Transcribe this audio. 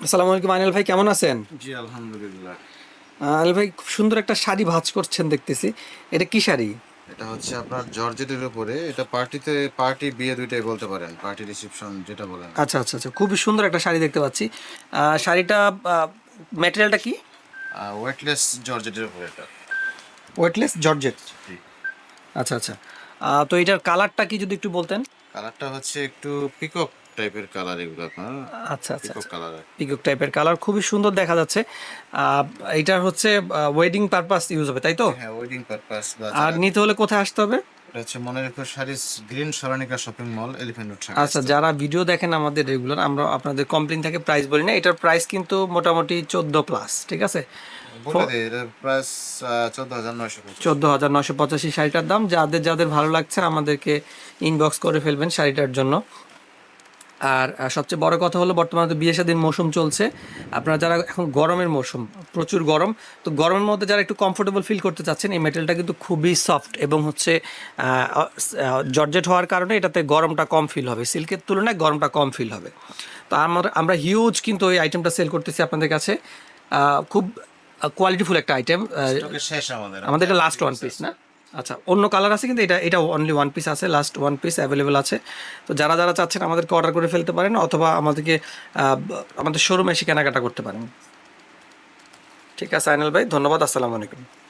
আসসালামু আলাইকুম আনিল ভাই কেমন আছেন? জি আলহামদুলিল্লাহ। আনিল ভাই খুব সুন্দর একটা শাড়ি ভাঁজ করছেন দেখতেছি। এটা কি শাড়ি? এটা হচ্ছে আপনার জর্জেটের উপরে। এটা পার্টিতে পার্টি বিয়ে দুইটাই বলতে পারেন পার্টি রিসেপশন যেটা বলেন। আচ্ছা আচ্ছা আচ্ছা খুবই সুন্দর একটা শাড়ি দেখতে পাচ্ছি। শাড়িটা ম্যাটেরিয়ালটা কি? ওয়েটলেস জর্জেটের উপরে এটা। Weightless georgette? আচ্ছা আচ্ছা। তো এটার কালারটা কি যদি একটু বলতেন? কালারটা হচ্ছে একটু পিকক টাইপের কালার এগুলো আপনার আচ্ছা আচ্ছা পিকক কালার পিকক টাইপের কালার খুবই সুন্দর দেখা যাচ্ছে। এটার হচ্ছে ওয়েডিং পারপাস ইউজ হবে তাই তো? হ্যাঁ ওয়েডিং পারপাস আর নিতে হলে কোথায় আসতে হবে? এটা হচ্ছে মনে রেখো শাড়িস গ্রিন সরানিকা শপিং মল এলিফ্যান্ট রোড আচ্ছা যারা ভিডিও দেখেন আমাদের রেগুলার আমরা আপনাদের কমপ্লেন থাকে প্রাইস বলি না এটার প্রাইস কিন্তু মোটামুটি চোদ্দ প্লাস ঠিক আছে? চোদ্দ হাজার নয়শো পঁচাশি। শাড়িটার দাম। যাদের যাদের ভালো লাগছে আমাদেরকে ইনবক্স করে ফেলবেন শাড়িটার জন্য। আর সবচেয়ে বড় কথা হলো বর্তমানে তো বিয়ে শাদীর মৌসুম চলছে। আপনারা যারা এখন গরমের মৌসুম প্রচুর গরম তো গরমের মধ্যে যারা একটু কমফোর্টেবল ফিল করতে চাচ্ছেন এই মেটেরিয়ালটা কিন্তু খুবই সফট এবং হচ্ছে জর্জেট হওয়ার কারণে এটাতে গরমটা কম ফিল হবে। সিল্কের তুলনায় গরমটা কম ফিল হবে। তো আমার আমরা হিউজ কিন্তু ওই আইটেমটা সেল করতেছি আপনাদের কাছে। খুব কোয়ালিটিফুল একটা আইটেম শেষ আমাদের। আমাদের এটা লাস্ট ওয়ান পিস না? আচ্ছা অন্য কালার আছে কিন্তু এটা এটা অনলি ওয়ান পিস আছে লাস্ট ওয়ান পিস অ্যাভেলেবেল আছে। তো যারা যারা চাচ্ছেন আমাদেরকে অর্ডার করে ফেলতে পারেন, অথবা আমাদেরকে আমাদের শোরুমে এসে কেনাকাটা করতে পারেন। ঠিক আছে, আইনাল ভাই, ধন্যবাদ, আসসালামু আলাইকুম।